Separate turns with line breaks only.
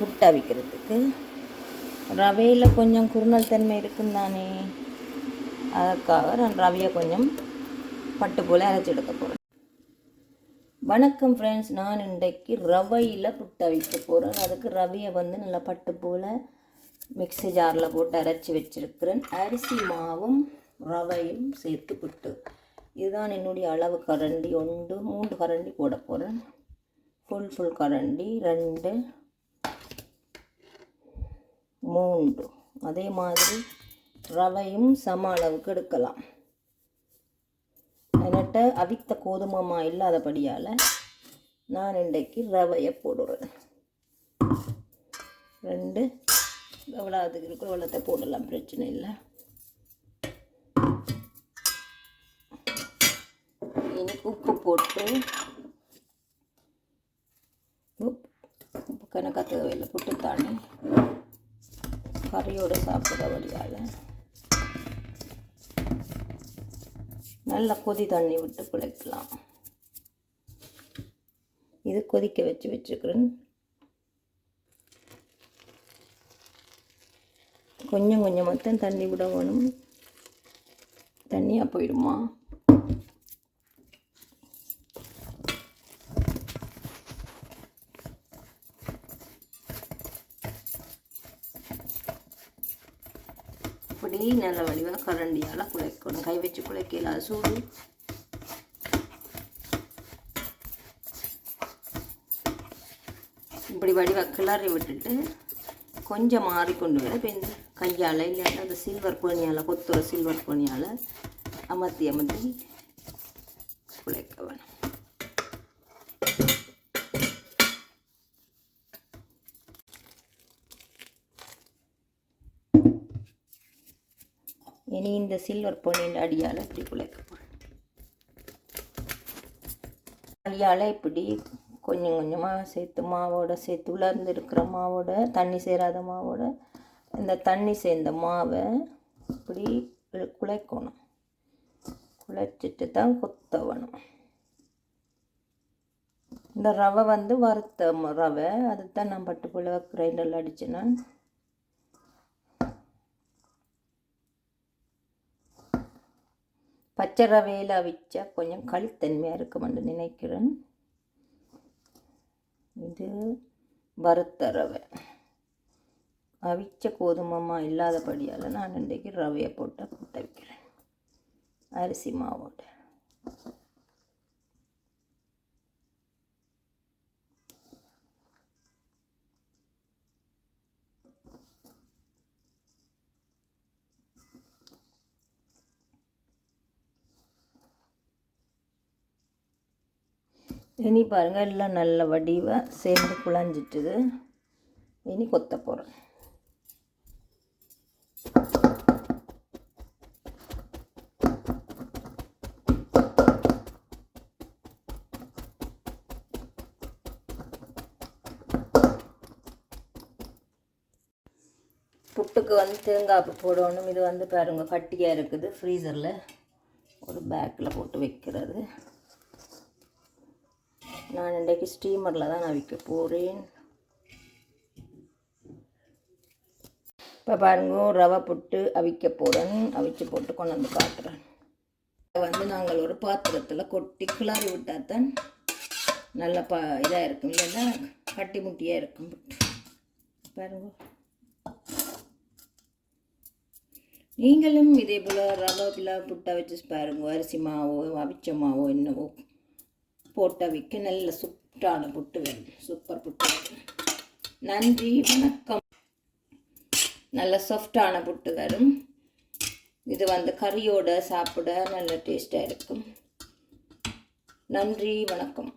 புட்டு அவிக்கிறதுக்கு ரவையில் கொஞ்சம் குறுநல் தன்மை இருக்கும் தானே. அதற்காக நான் ரவையை கொஞ்சம் பட்டு போல் அரைச்சி எடுக்க போகிறேன் வணக்கம் ஃப்ரெண்ட்ஸ் நான் இன்றைக்கு ரவையில் புட்டு அவிக்க போகிறேன் அதுக்கு ரவையை வந்து நல்லா பட்டு போல் மிக்ஸி ஜாரில் போட்டு அரைச்சி வச்சிருக்கிறேன். அரிசி மாவும் ரவையும் சேர்த்து புட்டு. இதுதான் என்னுடைய அளவு கரண்டி. ஒன்று மூன்று கரண்டி போட போகிறேன் ஃபுல் ஃபுல் கரண்டி. ரெண்டு மூன்று. அதே மாதிரி ரவையும் சம அளவுக்கு எடுக்கலாம். என்கிட்ட அவித்த கோதுமமா இல்லாதபடியால் நான் இன்றைக்கு ரவையை போடுறேன். ரெண்டு. எவ்வளோ அதுக்கு இருக்கிற வெள்ளத்தை போடலாம் பிரச்சனை இல்லை. இனி உப்பு போட்டு உப்பு. உப்பு கணக்காக தேவையில்லை தானே கறியோடு சாப்பிட்ற வழியால். நல்ல கொதி தண்ணி விட்டு குழைக்கலாம். இது கொதிக்க வச்சு வச்சுக்கிறேன். கொஞ்சம் கொஞ்சம் மொத்தம் தண்ணி விட வேணும் தண்ணியாக போயிடுமா? இப்படி நல்ல வடிவாக கரண்டியால் குழைக்கணும். கை வச்சு குழைக்கல சூடு. இப்படி வடிவாக கிளறி விட்டுட்டு கொஞ்சம் மாறிக்கொண்டு வர இப்போ இந்த கையால் இல்லாட்டா அந்த சில்வர் பணியால் கொத்துற சில்வர் பணியால் அமர்த்தி அமர்த்தி குழைக்க வேணும். இனி இந்த சில்வர் பொன்னின் அடியால் இப்படி குழைக்கப்படும் அடியால் இப்படி கொஞ்சம் கொஞ்சமாக சேர்த்து மாவோட சேர்த்து உலர்ந்து இருக்கிற மாவோட தண்ணி சேராத மாவோட இந்த தண்ணி சேர்ந்த மாவை இப்படி குழைக்கணும். குழைச்சிட்டு தான் கொத்தவணும். இந்த ரவை வந்து வறுத்த ரவை அதுதான் நான் பட்டுப்புள்ள கிரைண்டரில் அடிச்சேன்னா பச்சை ரவையில் அவிச்சா கொஞ்சம் களித்தன்மையாக இருக்குமென்று நினைக்கிறேன். இது வறுத்த ரவை அவிச்ச கோதுமமா இல்லாதபடியால் நான் இன்றைக்கு ரவையை போட்டு கூட்ட வைக்கிறேன் அரிசி மாவோட. இனி பாருங்கள் எல்லாம் நல்ல வடிவாக சேர்ந்து குழஞ்சிட்டுது. இனி கொத்த போகிறேன் புட்டுக்கு வந்து தேங்காய் போடணும். இது வந்து பாருங்க கட்டியாக இருக்குது. ஃப்ரீசரில் ஒரு பேக்கில் போட்டு வைக்கிறது. நான் இன்றைக்கு ஸ்டீமரில் தான் நான் விற்க போகிறேன் இப்போ பாருங்க ரவை புட்டு அவிக்க போகிறேன் அவிச்சு போட்டு கொண்டு வந்து காட்டுறேன் வந்து நாங்கள் ஒரு பாத்திரத்தில் கொட்டி கிளறி விட்டால் தான் நல்ல ப இதாக இருக்கும். இல்லைன்னா கட்டி முட்டியாக இருக்கும். புட்டு பாருங்க. நீங்களும் இதே போல் ரவை பிள்ளை புட்டை வச்சு பாருங்க. அரிசி மாவோ அவிச்ச மாவோ என்னவோ. போட்ட விற்க நல்ல சூப்பரான புட்டு வேணும். சூப்பர் புட்டு நன்றி வணக்கம். நல்ல சாஃப்டான புட்டு வரும் இது வந்து கறியோட சாப்பிட நல்ல டேஸ்ட்டாக இருக்கும். நன்றி வணக்கம்.